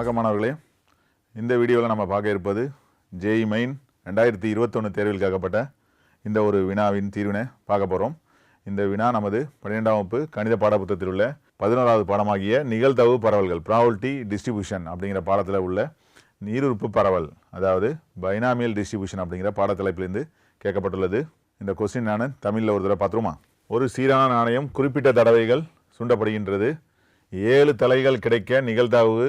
வணக்கம் மாணவர்களே இந்த வீடியோவில் நம்ம பார்க்க இருப்பது ஜேஇ மெயின் ரெண்டாயிரத்தி இருபத்தொன்று தேர்வில் கேட்கப்பட்ட இந்த ஒரு வினாவின் தீர்வினை பார்க்க போகிறோம் இந்த வினா நமது பன்னிரெண்டாம் வகுப்பு கணித பாடப்புத்தகத்தில் உள்ள பதினோராவது பாடமாகிய நிகழ்தவு பரவல்கள் ப்ராவல்ட்டி டிஸ்ட்ரிபியூஷன் அப்படிங்கிற பாடத்தில் உள்ள நீருறுப்பு பரவல் அதாவது பைனாமியல் டிஸ்ட்ரிபியூஷன் அப்படிங்கிற பாடத்தலைப்பிலிருந்து கேட்கப்பட்டுள்ளது. இந்த கொஸ்டின் நான் தமிழில் ஒரு தடவை பார்த்துருமா ஒரு சீரான நாணயம் குறிப்பிட்ட தடவைகள் சுண்டப்படுகின்றது. ஏழு தலைகள் கிடைக்க நிகழ்தவு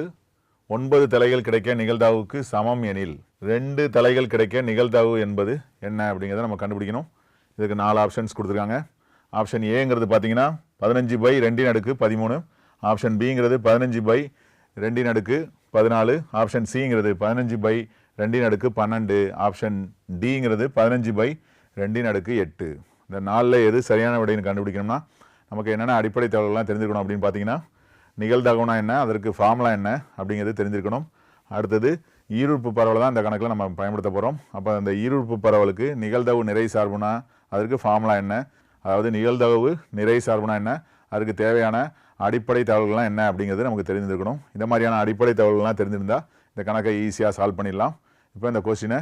ஒன்பது தலைகள் கிடைக்க நிகழ்தாவுக்கு சமம் எனில் ரெண்டு தலைகள் கிடைக்க நிகழ்தாவு என்பது என்ன அப்படிங்கிறத நம்ம கண்டுபிடிக்கணும். இதுக்கு நாலு ஆப்ஷன்ஸ் கொடுத்துருக்காங்க. ஆப்ஷன் ஏங்கிறது பார்த்தீங்கன்னா பதினஞ்சு பை ரெண்டின் அடுக்கு பதிமூணு. ஆப்ஷன் பிங்கிறது பதினஞ்சு பை ரெண்டின் அடுக்கு பதினாலு. ஆப்ஷன் சிங்கிறது பதினஞ்சு பை ரெண்டின் அடுக்கு பன்னெண்டு. ஆப்ஷன் டிங்கிறது பதினஞ்சு பை ரெண்டின் அடுக்கு எட்டு. இந்த நாலில் எது சரியான விடைன்னு கண்டுபிடிக்கணும்னா நமக்கு என்னென்ன அடிப்படை தகவல்கள்லாம் தெரிஞ்சுக்கணும் அப்படின்னு பார்த்தீங்கன்னா நிகழ்தகவுனா என்ன? அதற்கு ஃபார்முலா என்ன? அப்படிங்கிறது தெரிஞ்சிருக்கணும் அடுத்தது ஈருறுப்பு பரவல் தான் இந்த கணக்கில் நம்ம பயன்படுத்த போகிறோம் அப்போ அந்த ஈருறுப்பு பரவலுக்கு நிகழ்தகவு நிறை சார்புனா அதற்கு ஃபார்முலா என்ன? அதாவது நிகழ்தகவு நிறை சார்புனா என்ன? அதுக்கு தேவையான அடிப்படை தகவல்கள்லாம் என்ன? அப்படிங்கிறது நமக்கு தெரிஞ்சிருக்கணும் இந்த மாதிரியான அடிப்படை தகவல்கள்லாம் தெரிஞ்சிருந்தால் இந்த கணக்கை ஈஸியாக சால்வ் பண்ணிடலாம். இப்போ இந்த கொஸ்டினை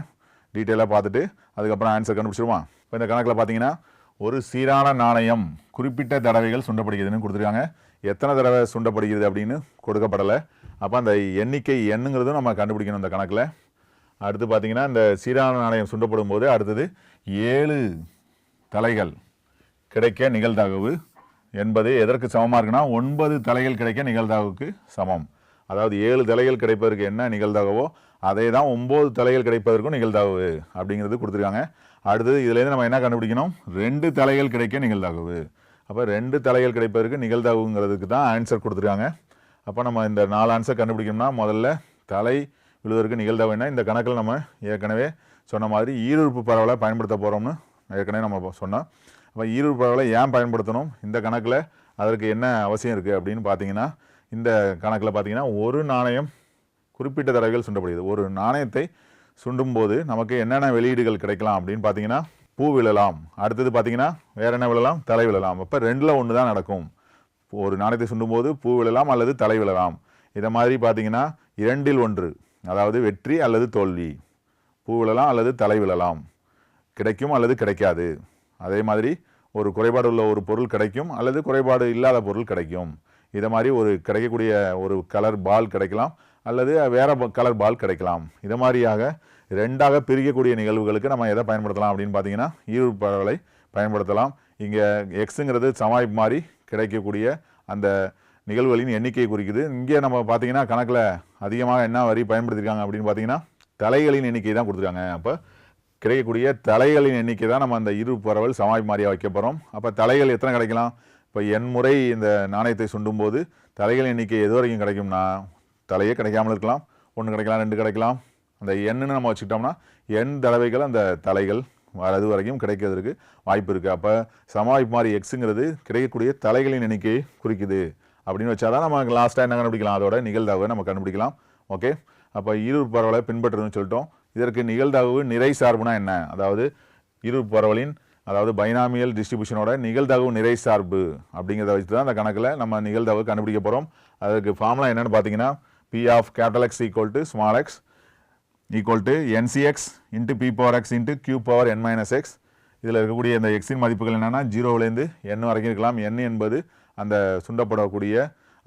டீட்டெயிலாக பார்த்துட்டு அதுக்கப்புறம் ஆன்சர் கண்டுபிடிச்சிருவான் இப்போ இந்த கணக்கில் பார்த்தீங்கன்னா ஒரு சீரான நாணயம் குறிப்பிட்ட தடவைகள் சுண்டப்படுகிறதுன்னு கொடுத்துருக்காங்க. எத்தனை தடவை சுண்டப்படுகிறது அப்படின்னு கொடுக்கப்படலை. அப்போ அந்த எண்ணிக்கை எண்ணுங்கிறதும் நம்ம கண்டுபிடிக்கணும் அந்த கணக்கில். அடுத்து பார்த்தீங்கன்னா இந்த சீரான நாணயம் சுண்டப்படும் போது அடுத்தது ஏழு தலைகள் கிடைக்க நிகழ்தகவு என்பது எதற்கு சமமாக இருக்குன்னா ஒன்பது தலைகள் கிடைக்க நிகழ்தகவுக்கு சமம். அதாவது ஏழு தலைகள் கிடைப்பதற்கு என்ன நிகழ்தகவோ அதே தான் ஒம்பது தலைகள் கிடைப்பதற்கும் நிகழ்தகவு அப்படிங்கிறது கொடுத்துருக்காங்க. அடுத்தது இதுலேருந்து நம்ம என்ன கண்டுபிடிக்கணும்? ரெண்டு தலைகள் கிடைக்க நிகழ்தகவு. அப்போ ரெண்டு தலைகள் கிடைப்பதற்கு நிகழ்தகவுங்கிறதுக்கு தான் ஆன்சர் கொடுத்துருக்காங்க. அப்போ நம்ம இந்த நாலு ஆன்சர் கண்டுபிடிக்கணும்னா முதல்ல தலை விழுவதற்கு நிகழ்தகவு இந்த கணக்கில் நம்ம ஏற்கனவே சொன்ன மாதிரி ஈருறுப்பு பரவலை பயன்படுத்த போகிறோம்னு ஏற்கனவே நம்ம சொன்னோம். அப்போ ஈருறுப்பு பரவலை ஏன் பயன்படுத்தணும்? இந்த கணக்கில் அதற்கு என்ன அவசியம் இருக்குது அப்படின்னு பார்த்தீங்கன்னா இந்த கணக்கில் பார்த்தீங்கன்னா ஒரு நாணயம் குறிப்பிட்ட தடவைகள் சுண்டப்படுகிறது. ஒரு நாணயத்தை சுண்டும்போது நமக்கு என்னென்ன வெளியீடுகள் கிடைக்கலாம் அப்படின்னு பார்த்தீங்கன்னா பூ விழலாம். அடுத்தது பார்த்தீங்கன்னா வேறு என்ன விழலாம்? தலை விழலாம். அப்போ ரெண்டில் ஒன்று தான் நடக்கும். ஒரு நாணயத்தை சுண்டும்போது பூ விழலாம் அல்லது தலை விழலாம். இதை மாதிரி பார்த்தீங்கன்னா இரண்டில் ஒன்று. அதாவது வெற்றி அல்லது தோல்வி. பூ விழலாம் அல்லது தலை விழலாம். கிடைக்கும் அல்லது கிடைக்காது. அதே மாதிரி ஒரு குறைபாடு உள்ள ஒரு பொருள் கிடைக்கும் அல்லது குறைபாடு இல்லாத பொருள் கிடைக்கும். இதை மாதிரி ஒரு கிடைக்கக்கூடிய ஒரு கலர் பால் கிடைக்கலாம் அல்லது வேறு கலர் பால் கிடைக்கலாம். இதை மாதிரியாக ரெண்டாக பிரிக்கக்கூடிய நிகழ்வுகளுக்கு நம்ம எதை பயன்படுத்தலாம் அப்படின்னு பார்த்தீங்கன்னா ஈர்ப்பு பரவலை பயன்படுத்தலாம். இங்கே எக்ஸுங்கிறது சமாளிப்பு மாதிரி கிடைக்கக்கூடிய அந்த நிகழ்வுகளின் எண்ணிக்கையை குறிக்குது. இங்கே நம்ம பார்த்தீங்கன்னா கணக்கில் அதிகமாக என்ன வரி பயன்படுத்தியிருக்காங்க அப்படின்னு பார்த்தீங்கன்னா தலைகளின் எண்ணிக்கை தான் கொடுத்துருக்காங்க. அப்போ கிடைக்கக்கூடிய தலைகளின் எண்ணிக்கை தான் நம்ம அந்த இரு பரவல் சமாய் மாதிரியாக வைக்க போகிறோம் அப்போ தலைகள் எத்தனை கிடைக்கலாம்? இப்போ என் முறை இந்த நாணயத்தை சுண்டும் போது தலைகள் எண்ணிக்கை எது வரைக்கும் கிடைக்கும்னா தலையே கிடைக்காமல் இருக்கலாம். ஒன்று கிடைக்கலாம் ரெண்டு கிடைக்கலாம். அந்த எண்ணுன்னு நம்ம வச்சுக்கிட்டோம்னா எண் தடவைகள் அந்த தலைகள் அது வரைக்கும் கிடைக்கிறதுக்கு வாய்ப்பு இருக்குது அப்போ சமாளிப்பு மாதிரி எக்ஸுங்கிறது கிடைக்கக்கூடிய தலைகளின் எண்ணிக்கையை குறிக்குது. அப்படின்னு வச்சா தான் நம்ம லாஸ்ட்டாக என்ன கண்டுபிடிக்கலாம்? அதோட நிகழ்தகவை நம்ம கண்டுபிடிக்கலாம். ஓகே அப்போ இரு பரவலை பின்பற்றணும்னு சொல்லிட்டோம். இதற்கு நிகழ்தகவு நிறை சார்புனா என்ன? அதாவது இரு பரவலின் அதாவது பைனாமியல் டிஸ்ட்ரிபியூஷனோட நிகழ்தகவு நிறை சார்பு அப்படிங்கிறத வச்சு தான் அந்த கணக்கில் நம்ம நிகழ்தகவு கண்டுபிடிக்க போகிறோம் அதுக்கு ஃபார்முலா என்னென்னு பார்த்தீங்கன்னா P of capital X equal to small X equal to NCX into P power X into Q power N minus x. இதில் இருக்கக்கூடிய இந்த எக்ஸின் மதிப்புகள் என்னென்னா ஜீரோவிலேருந்து என் வரைக்கும் இருக்கலாம். என் என்பது அந்த சுண்டப்படக்கூடிய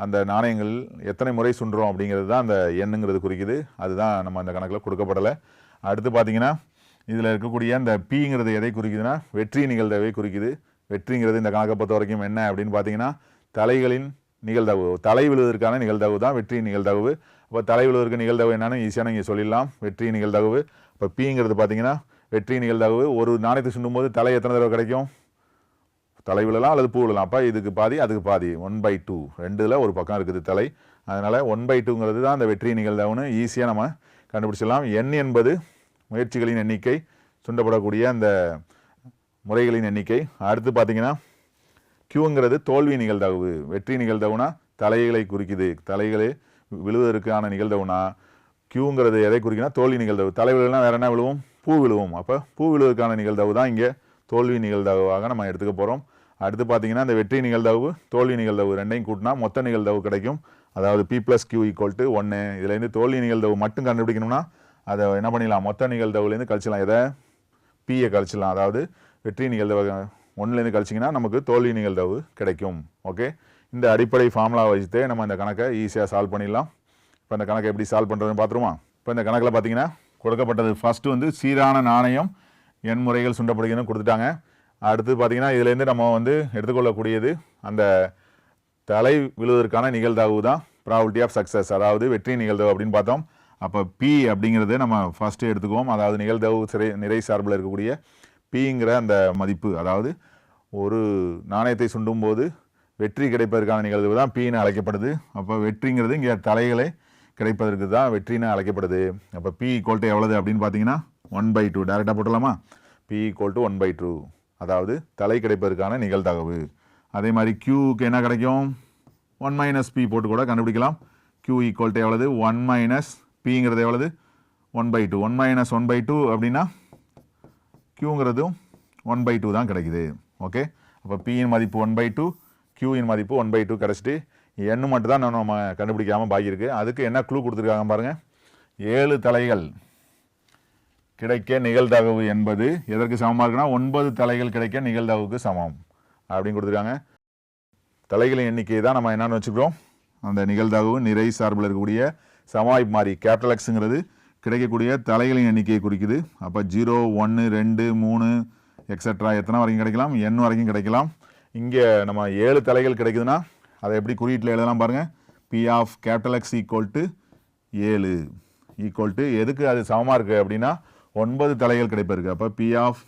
அந்த நாணயங்கள் எத்தனை முறை சுண்டுறோம் அப்படிங்கிறது தான் அந்த எண்ணுங்கிறது குறிக்குது. அதுதான் நம்ம அந்த கணக்கில் கொடுக்கப்படலை. அடுத்து பார்த்தீங்கன்னா இதில் இருக்கக்கூடிய அந்த பிங்கிறது எதை குறிக்குதுன்னா வெற்றி நிகழ்தவை குறிக்குது. வெற்றிங்கிறது இந்த கணக்கை பொறுத்த வரைக்கும் என்ன அப்படின்னு பார்த்தீங்கன்னா தலைகளின் நிகழ்தகவு தலை விழுவதற்கான நிகழ்தகவு தான் வெற்றி நிகழ்தகவு. இப்போ தலை விழுவதற்கு நிகழ்தகவு என்னென்னு ஈஸியாக நீங்கள் சொல்லிடலாம். வெற்றி நிகழ்தகவு. இப்போ பிங்கிறது பார்த்தீங்கன்னா வெற்றி நிகழ்தகவு. ஒரு நாணயத்தை சுண்டும்போது தலை எத்தனை தடவை கிடைக்கும்? தலை விழலாம் அல்லது பூ விழலாம். அப்போ இதுக்கு பாதி அதுக்கு பாதி. ஒன் பை டூ ரெண்டில் ஒரு பக்கம் இருக்குது தலை. அதனால் ஒன் பை டூங்கிறது தான் அந்த வெற்றி நிகழ்தகவுன்னு ஈஸியாக நம்ம கண்டுபிடிச்சிடலாம். எண் என்பது முயற்சிகளின் எண்ணிக்கை சுண்டப்படக்கூடிய அந்த முறைகளின் எண்ணிக்கை. அடுத்து பார்த்தீங்கன்னா கியூங்கிறது தோல்வி நிகழ்தகவு. வெற்றி நிகழ்தகவுனா தலைகளை குறிக்குது. தலைகளே விழுவதற்கான நிகழ்தகவுனா கியூங்கிறது எதை குறிக்கினா தோல்வி நிகழ்தகவு. தலை விழுனா வேற என்ன விழுவும்? பூ விழுவும். அப்போ பூ விழுவதற்கான நிகழ்தகவு தான் இங்கே தோல்வி நிகழ்தகவாக நம்ம எடுத்துக்க போகிறோம் அடுத்து பார்த்தீங்கன்னா இந்த வெற்றி நிகழ்தகவு தோல்வி நிகழ்தகவு ரெண்டையும் கூட்டினா மொத்த நிகழ்தகவு கிடைக்கும். அதாவது P plus Q equal to ஒன்று இதுலேருந்து தோல்வி நிகழ்தகவு மட்டும் கண்டுபிடிக்கணும்னா அதை என்ன பண்ணிடலாம்? மொத்த நிகழ்தகவுலேருந்து கழிச்சிடலாம். எதை? பியை கழிச்சிடலாம். அதாவது வெற்றி நிகழ்தகவு ஒன்றுலேருந்து கழிச்சிங்கன்னா நமக்கு தோல்வி நிகழ்தகவு கிடைக்கும். ஓகே இந்த அடிப்படை ஃபார்முலா வச்சுட்டு நம்ம இந்த கணக்கை ஈஸியாக சால்வ் பண்ணிடலாம். இப்போ இந்த கணக்கை எப்படி சால்வ் பண்ணுறதுன்னு பார்த்துருமா இப்போ இந்த கணக்கில் பார்த்தீங்கன்னா கொடுக்கப்பட்டது ஃபஸ்ட்டு வந்து சீரான நாணயம் எண் முறைகள் சுண்டப்படுகிறதுன்னு கொடுத்துட்டாங்க. அடுத்து பார்த்தீங்கன்னா இதுலேருந்து நம்ம வந்து எடுத்துக்கொள்ளக்கூடியது அந்த தலை விழுவதற்கான நிகழ்தகவு தான் ப்ராபிலிட்டி ஆஃப் சக்ஸஸ் அதாவது வெற்றி நிகழ்தகவு அப்படின்னு பார்த்தோம். அப்போ பி அப்படிங்கிறது நம்ம ஃபஸ்ட்டு எடுத்துக்குவோம். அதாவது நிகழ்தகவு சிறை நிறை சார்பில் இருக்கக்கூடிய பிங்கிற அந்த மதிப்பு அதாவது ஒரு நாணயத்தை சுண்டும் போது வெற்றி கிடைப்பதற்கான நிகழ்வு தான் பின்னு அழைக்கப்படுது. அப்போ வெற்றிங்கிறது இங்கே தலைகளை கிடைப்பதற்கு தான் வெற்றின்னு அழைக்கப்படுது. அப்போ பி ஈக்குவல் டு எவ்வளவு அப்படின்னு பார்த்தீங்கன்னா ஒன் பை டூ டேரெக்டாக போட்டலாமா P equal to one by two அதாவது தலை கிடைப்பதற்கான நிகழ்தகவு. அதே மாதிரி கியூக்கு என்ன கிடைக்கும்? ஒன் மைனஸ் பி போட்டு கூட கண்டுபிடிக்கலாம். கியூ ஈக்குவல் டு எவ்வளவு? ஒன் மைனஸ் பிங்கிறது எவ்வளவு? One by two one minus one by two அப்படின்னா கியூங்கிறதும் ஒன் பை டூ தான் கிடைக்குது. ஓகே அப்போ பியின் மதிப்பு ஒன் பை டூ கியூவின் மதிப்பு ஒன் பை டூ கிடச்சிட்டு எண்ணு மட்டும் தான் நம்ம கண்டுபிடிக்காமல் பாக்கியிருக்கு அதுக்கு என்ன க்ளூ கொடுத்துருக்காங்க பாருங்கள் ஏழு தலைகள் கிடைக்க நிகழ்தகவு என்பது எதற்கு சமமாக இருக்குன்னா ஒன்பது தலைகள் கிடைக்க நிகழ்தகவுக்கு சமம் அப்படின்னு கொடுத்துருக்காங்க. தலைகளின் எண்ணிக்கை தான் நம்ம என்னென்னு வச்சுக்கிறோம். அந்த நிகழ்தகவு நிறை சார்பில் இருக்கக்கூடிய சமாய் மாறி கேபிட்டல் எக்ஸுங்கிறது கிடைக்கக்கூடிய தலைகளின் எண்ணிக்கையை குறிக்குது. அப்போ ஜீரோ ஒன்று ரெண்டு மூணு எக்ஸட்ரா எத்தனை வரைக்கும் கிடைக்கலாம்? எண் வரைக்கும் கிடைக்கலாம். இங்கே நம்ம ஏழு தலைகள் கிடைக்குதுன்னா அதை எப்படி குறியீட்டில் எழுதலாம் பாருங்கள் P of capital X equal to ஏழு. ஈக்குவல் டு எதுக்கு அது சமமாக இருக்குது அப்படின்னா ஒன்பது தலைகள் கிடைப்பிருக்கு அப்போ P of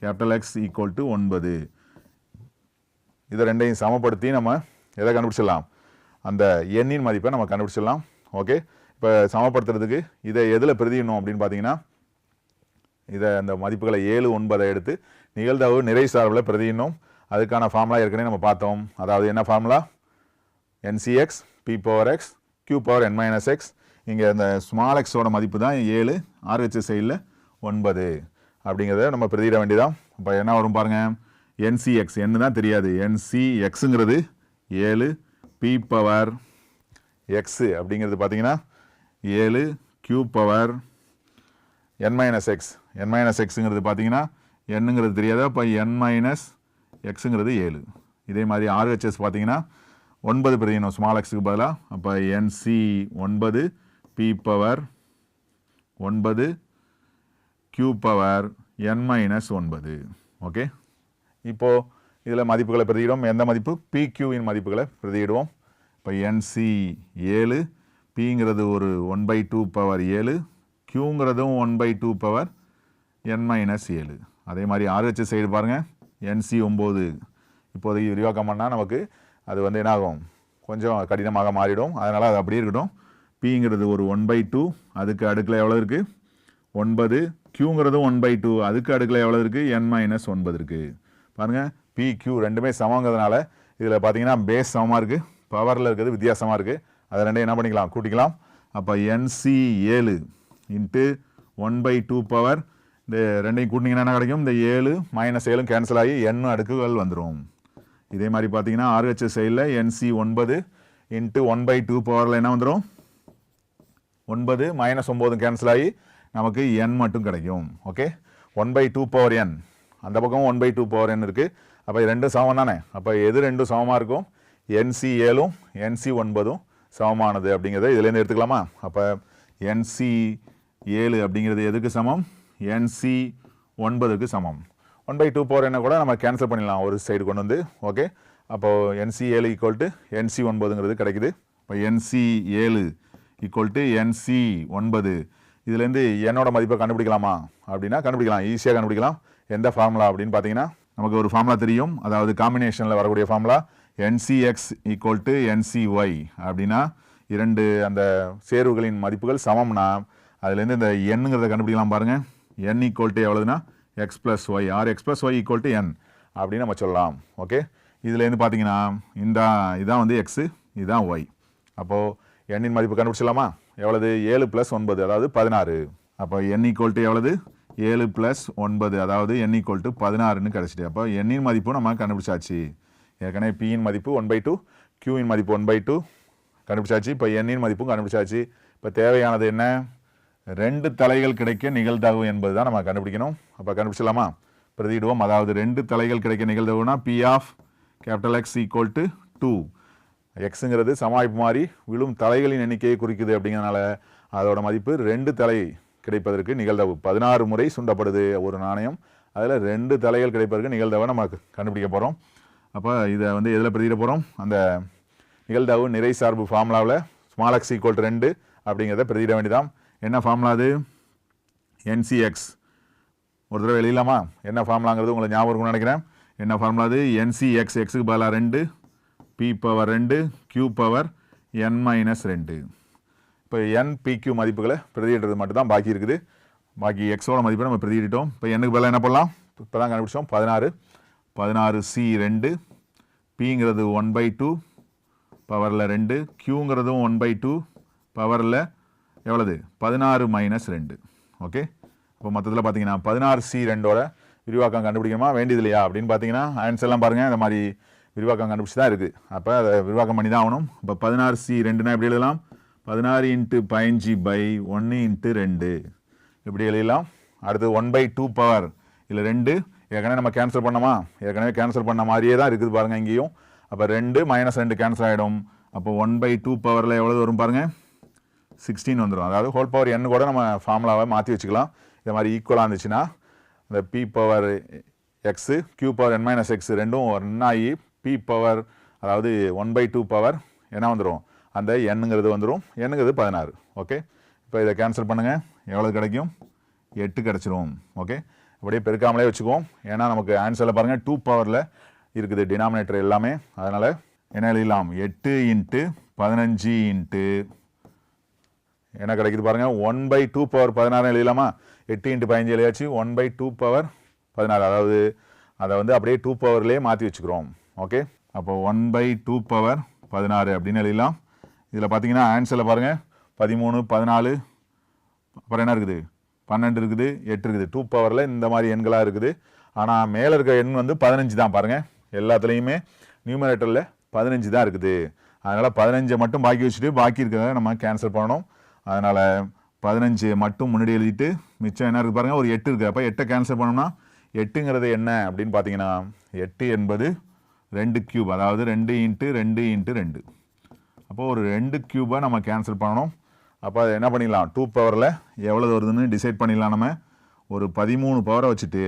capital X equal to ஒன்பது. இதை ரெண்டையும் சமப்படுத்தி நம்ம எதை கண்டுபிடிச்சிடலாம்? அந்த எண்ணின் மதிப்பை நம்ம கண்டுபிடிச்சிடலாம். ஓகே இப்போ சமப்படுத்துறதுக்கு இதை எதில் பிரதியணும் அப்படின்னு பார்த்தீங்கன்னா இதை அந்த மதிப்புகளை ஏழு ஒன்பதை எடுத்து நிகழ்தகவு நிறை சார்பில் பிரதியினோம் அதுக்கான ஃபார்முலா ஏற்கனவே நம்ம பார்த்தோம். அதாவது என்ன formula NCX P power X Q power N minus X இங்கே இந்த ஸ்மால் எக்ஸோட மதிப்பு தான் ஏழு ஆர்ஹெச் சைடில் ஒன்பது. அப்படிங்கிறத நம்ம பிரதிட வேண்டியதான் இப்போ என்ன வரும் பாருங்கள் என்சிஎக்ஸ் என்ன தான் தெரியாது. என்சிஎக்ஸுங்கிறது ஏழு பி பவர் எக்ஸு அப்படிங்கிறது பார்த்தீங்கன்னா ஏழு Q power N minus X N minus எக்ஸுங்கிறது பார்த்தீங்கன்னா என்னங்கிறது தெரியாது. அப்போ என் மைனஸ் எக்ஸுங்கிறது ஏழு. இதே மாதிரி ஆர்ஹெச்எஸ் பார்த்தீங்கன்னா ஒன்பது பிரதியணும் ஸ்மால் எக்ஸுக்கு பதிலாக அப்போ என்சி ஒன்பது பி பவர் ஒன்பது கியூ பவர் என் மைனஸ் ஒன்பது. ஓகே இப்போது இதில் மதிப்புகளை பிரதியிடுவோம். எந்த மதிப்பு? பிக்யூவின் மதிப்புகளை பிரதியிடுவோம். இப்போ என்சி ஏழு பிங்கிறது ஒரு ஒன் பை டூ பவர் ஏழு கியூங்கிறதும் one by two power N minus ஏழு. அதே மாதிரி ஆர்ஹெச்எஸ் சைடு பாருங்கள் என்சி ஒம்பது. இப்போதைக்கு விரிவாக்கம் பண்ணால் நமக்கு அது வந்து என்னாகும்? கொஞ்சம் கடினமாக மாறிடும். அதனால் அது அப்படியே இருக்கட்டும். பிங்கிறது ஒரு ஒன் பை டூ அதுக்கு அடுக்கில் எவ்வளோ இருக்குது ஒன்பது. கியூங்கிறதும் ஒன் பை டூ அதுக்கு அடுக்கில் எவ்வளோ இருக்குது என் மைனஸ் ஒன்பது இருக்குது பாருங்கள் பி கியூ ரெண்டுமே சமங்கிறதுனால இதில் பார்த்தீங்கன்னா பேஸ் சமமாக இருக்குது பவரில் இருக்கிறது வித்தியாசமாக இருக்குது அதை ரெண்டையும் என்ன பண்ணிக்கலாம்? கூட்டிக்கலாம். அப்போ என்சி ஏழு into one by two power இந்த ரெண்டையும் கூட்டினீங்கன்னா என்ன கிடைக்கும்? இந்த ஏழு மைனஸ் ஏழும் கேன்சல் ஆகி எண்ணும் அடுக்குகள் வந்துடும் இதே மாதிரி பார்த்தீங்கன்னா ஆர்ஹெச்எஸ் சைடில் என்சி ஒன்பது இன்ட்டு ஒன் பை டூ பவரில் என்ன வந்துடும் ஒன்பது மைனஸ் ஒம்பதும் கேன்சல் ஆகி நமக்கு என் மட்டும் கிடைக்கும். Okay one by two power N அந்த பக்கம் one by two power N இருக்குது அப்போ ரெண்டும் சமம் தானே? அப்போ எது ரெண்டும் சமமாக இருக்கும்? என்சி ஏழும் என்சி ஒன்பதும் சமமானது அப்படிங்கிறத இதுலேருந்து எடுத்துக்கலாமா? அப்போ என்சி ஏழு அப்படிங்கிறது எதுக்கு சமம்? என்சி ஒன்பதுக்கு சமம். ஒன் பை டூ பவர் என்ன கூட நம்ம கேன்சல் பண்ணிடலாம். ஒரு சைடு கொண்டு வந்து ஓகே அப்போது என்சி ஏழு ஈக்குவல் டு என்சி ஒன்பதுங்கிறது கிடைக்குது. இப்போ என்சி ஏழு ஈக்குவல் டு என்சி ஒன்பது. இதுலேருந்து என்னோட மதிப்பை கண்டுபிடிக்கலாமா? அப்படின்னா கண்டுபிடிக்கலாம். ஈஸியாக கண்டுபிடிக்கலாம். எந்த ஃபார்முலா அப்படின்னு பார்த்தீங்கன்னா நமக்கு ஒரு ஃபார்முலா தெரியும். அதாவது காம்பினேஷனில் வரக்கூடிய formula NCX equal to NCY அப்படின்னா இரண்டு அந்த சேர்வுகளின் மதிப்புகள் சமம்னா அதுலேருந்து இந்த எண்ணுங்கிறத கண்டுபிடிக்கலாம் பாருங்கள் N equal to எவ்வளோதுன்னா X plus Y or X plus Y equal to N அப்படின்னு நம்ம சொல்லலாம். ஓகே இதுலேருந்து பார்த்தீங்கன்னா இந்த இதான் வந்து எக்ஸு இதுதான் ஒய் அப்போது எண்ணின் மதிப்பு கண்டுபிடிச்சிடலாமா? எவ்வளவு? ஏழு ப்ளஸ் ஒன்பது அதாவது பதினாறு. அப்போ என் ஈக்குவல் டு எவ்வளவு? ஏழு ப்ளஸ் ஒன்பது அதாவது என் ஈக்குவல் டு பதினாறுன்னு கிடச்சிட்டு. அப்போ எண்ணின் மதிப்பு நம்ம கண்டுபிடிச்சாச்சு. ஏற்கனவே பியின் மதிப்பு ஒன் பை டூ கியூவின் மதிப்பு ஒன் பை டூ கண்டுபிடிச்சாச்சு. இப்போ எண்ணின் மதிப்பும் கண்டுபிடிச்சாச்சு. இப்போ தேவையானது என்ன? ரெண்டு தலைகள் கிடைக்க நிகழ்தகவு என்பது தான் நம்ம கண்டுபிடிக்கணும். அப்போ கண்டுபிடிச்சலாமா பிரதிடுவோம் அதாவது ரெண்டு தலைகள் கிடைக்க நிகழ்தகவுனா P of capital X equal to two எக்ஸுங்கிறது சமாளிப்பு மாதிரி விழும் தலைகளின் எண்ணிக்கையை குறிக்குது அப்படிங்கிறனால அதோட மதிப்பு ரெண்டு தலை கிடைப்பதற்கு நிகழ்தகவு பதினாறு முறை சுண்டப்படுது ஒரு நாணயம். அதில் ரெண்டு தலைகள் கிடைப்பதற்கு நிகழ்தகவை நம்ம கண்டுபிடிக்க போகிறோம் அப்போ இதை வந்து எதில் பிரதிட போகிறோம் அந்த நிகழ்தகவு நிறை சார்பு ஃபார்முலாவில் ஸ்மால் எக்ஸ் ஈக்குவல் ரெண்டு அப்படிங்கிறத பிரதிட வேண்டியதான் என்ன ஃபார்முலா அது? என்சிஎக்ஸ் ஒரு தடவை எழுதலாமா? என்ன ஃபார்முலாங்கிறது உங்களை ஞாபகம் நினைக்கிறேன். என்ன ஃபார்முலா அது? என்சிஎக்ஸ் எக்ஸுக்கு பதிலாக ரெண்டு பி பவர் ரெண்டு கியூ பவர் என் மைனஸ் ரெண்டு. இப்போ என் பிக்யூ மதிப்புகளை பிரதியிடுறது மட்டும்தான் பாக்கி இருக்குது. பாக்கி எக்ஸோட மதிப்பை நம்ம பிரதியிட்டோம் இப்போ எனக்கு பதிலாக என்ன பண்ணலாம் இப்போ தான் கண்டுபிடிச்சோம். பதினாறு. பதினாறு சி ரெண்டு பிங்கிறது ஒன் பை டூ பவரில் ரெண்டு க்யூங்கிறதும் ஒன் பை டூ பவரில் எவ்வளவு? பதினாறு மைனஸ் ரெண்டு. ஓகே இப்போ மொத்தத்தில் பார்த்தீங்கன்னா பதினாறு சி ரெண்டோட விரிவாக்கம் கண்டுபிடிக்கணுமா? வேண்டியது இல்லையா? அப்படின்னு பார்த்தீங்கன்னா ஆன்சர் எல்லாம் பாருங்கள் இந்த மாதிரி விரிவாக்கம் கண்டுபிடிச்சி தான் இருக்குது அப்போ அதை விரிவாக்கம் பண்ணி தான் ஆகணும். இப்போ பதினாறு சி ரெண்டுனா எப்படி எழுதலாம்? பதினாறு இன்ட்டு பதினஞ்சு பை ஒன்று இன்ட்டு ரெண்டு. இப்படி எழுதலாம்? அடுத்து ஒன் பை டூ பவர் இல்லை ரெண்டு ஏற்கனவே நம்ம கேன்சல் பண்ணோமா? ஏற்கனவே கேன்சல் பண்ண மாதிரியே தான் இருக்குது பாருங்கள் இங்கேயும். அப்போ ரெண்டு மைனஸ் ரெண்டு கேன்சல் ஆகிடும் அப்போ ஒன் பை டூ பவரில் எவ்வளோ வரும் பாருங்கள் சிக்ஸ்டீன் வந்துடும் அதாவது ஹோல் பவர் என் கூட நம்ம ஃபார்முலாவை மாற்றி வச்சுக்கலாம். இது மாதிரி ஈக்குவலாக இருந்துச்சுன்னா இந்த P power X Q power N minus X ரெண்டும் ஒன்னாகி பி பவர் அதாவது ஒன் பை டூ பவர் என்ன வந்துடும் அந்த எண்ணுங்கிறது வந்துடும் எண்ணுங்கிறது பதினாறு. ஓகே இப்போ இதை கேன்சல் பண்ணுங்கள் எவ்வளோ கிடைக்கும்? எட்டு கிடச்சிரும். ஓகே அப்படியே பெருக்காமலே வச்சுக்குவோம். ஏன்னா நமக்கு ஆன்சரில் பாருங்கள் டூ பவரில் இருக்குது டினாமினேட்டர் எல்லாமே. அதனால் என்ன எழுதலாம்? எட்டு இன்ட்டு பதினஞ்சு இன்ட்டு என்ன கிடைக்குது பாருங்கள் ஒன் பை டூ பவர் பதினாறு எழுதலாமா எட்டு இன்ட்டு பதினஞ்சு எழுதியாச்சு. ஒன் பை டூ பவர் பதினாறு. அதாவது அதை வந்து அப்படியே டூ பவர்லேயே மாற்றி வச்சுக்கிறோம். ஓகே அப்போ ஒன் பை டூ பவர் பதினாறு அப்படின்னு எழுதலாம் இதில் பார்த்தீங்கன்னா ஆன்சரில் பாருங்கள் பதிமூணு பதினாலு அப்புறம் என்ன இருக்குது? பன்னெண்டு இருக்குது எட்டு இருக்குது. டூ பவரில் இந்த மாதிரி எண்களாக இருக்குது. ஆனால் மேலே இருக்க எண் வந்து பதினஞ்சு தான் பாருங்கள் எல்லாத்துலேயுமே நியூமரேட்டரில் பதினஞ்சு தான் இருக்குது. அதனால் பதினஞ்சை மட்டும் பாக்கி வச்சுட்டு பாக்கி இருக்கிறத நம்ம கேன்சல் பண்ணணும். அதனால் பதினஞ்சு மட்டும் முன்னாடி எழுதிட்டு மிச்சம் என்ன இருக்குது பாருங்கள் ஒரு எட்டு இருக்குது அப்போ எட்டை கேன்சல் பண்ணோம்னா எட்டுங்கிறது என்ன அப்படின்னு பார்த்தீங்கன்னா எட்டு என்பது ரெண்டு கியூப் அதாவது ரெண்டு இன்ட்டு ரெண்டு இன்ட்டு ரெண்டு. அப்போது ஒரு ரெண்டு க்யூபை நம்ம கேன்சல் பண்ணணும். அப்போ அதை என்ன பண்ணிடலாம்? டூ பவரில் எவ்வளோ வருதுன்னு டிசைட் பண்ணிடலாம் நம்ம. ஒரு பதிமூணு பவரை வச்சுட்டு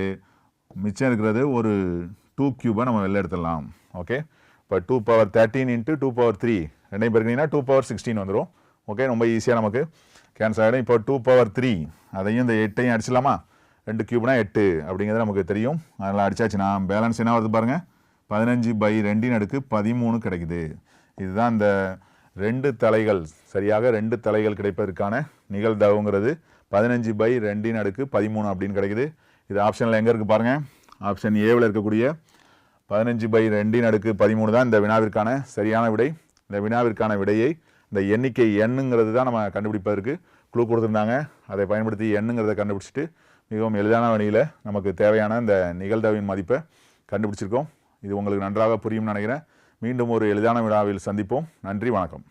மிச்சம் இருக்கிறது ஒரு டூ க்யூபை நம்ம வெளில எடுத்துடலாம். ஓகே இப்போ two power thirteen into two power three ரெண்டையும் பெருக்கினீங்கன்னா டூ பவர் சிக்ஸ்டீன் வந்துடும் ஓகே ரொம்ப ஈஸியாக நமக்கு. கேன்சல் ஆகிடும் இப்போ டூ பவர் த்ரீ அதையும் இந்த எட்டையும் அடிச்சிடலாமா? ரெண்டு கியூப்னா எட்டு அப்படிங்கிறது நமக்கு தெரியும். அதனால் நான் பேலன்ஸ் என்ன வருது பாருங்கள் பதினஞ்சு பை ரெண்டின் அடுக்கு பதிமூணு கிடைக்குது. இதுதான் இந்த ரெண்டு தலைகள் சரியாக ரெண்டு தலைகள் கிடைப்பதற்கான நிகழ்தகவுங்கிறது. பதினஞ்சு பை ரெண்டின் அடுக்கு பதிமூணு அப்படின்னு கிடைக்குது. இது ஆப்ஷனில் எங்கே இருக்குது பாருங்கள் ஆப்ஷன் ஏவில் இருக்கக்கூடிய பதினஞ்சு பை ரெண்டின் அடுக்கு பதிமூணு தான் இந்த வினாவிற்கான சரியான விடை. இந்த வினாவிற்கான விடையை இந்த எண்ணிக்கை எண்ணுங்கிறது தான் நம்ம கண்டுபிடிப்பதற்கு குழு கொடுத்துருந்தாங்க. அதை பயன்படுத்தி எண்ணுங்கிறத கண்டுபிடிச்சிட்டு மிகவும் எளிதான வழியில் நமக்கு தேவையான இந்த நிகழ்தகவின் மதிப்பை கண்டுபிடிச்சிருக்கோம். இது உங்களுக்கு நன்றாக புரியும்னு நினைக்கிறேன். மீண்டும் ஒரு எளிதான விழாவில் சந்திப்போம். நன்றி வணக்கம்.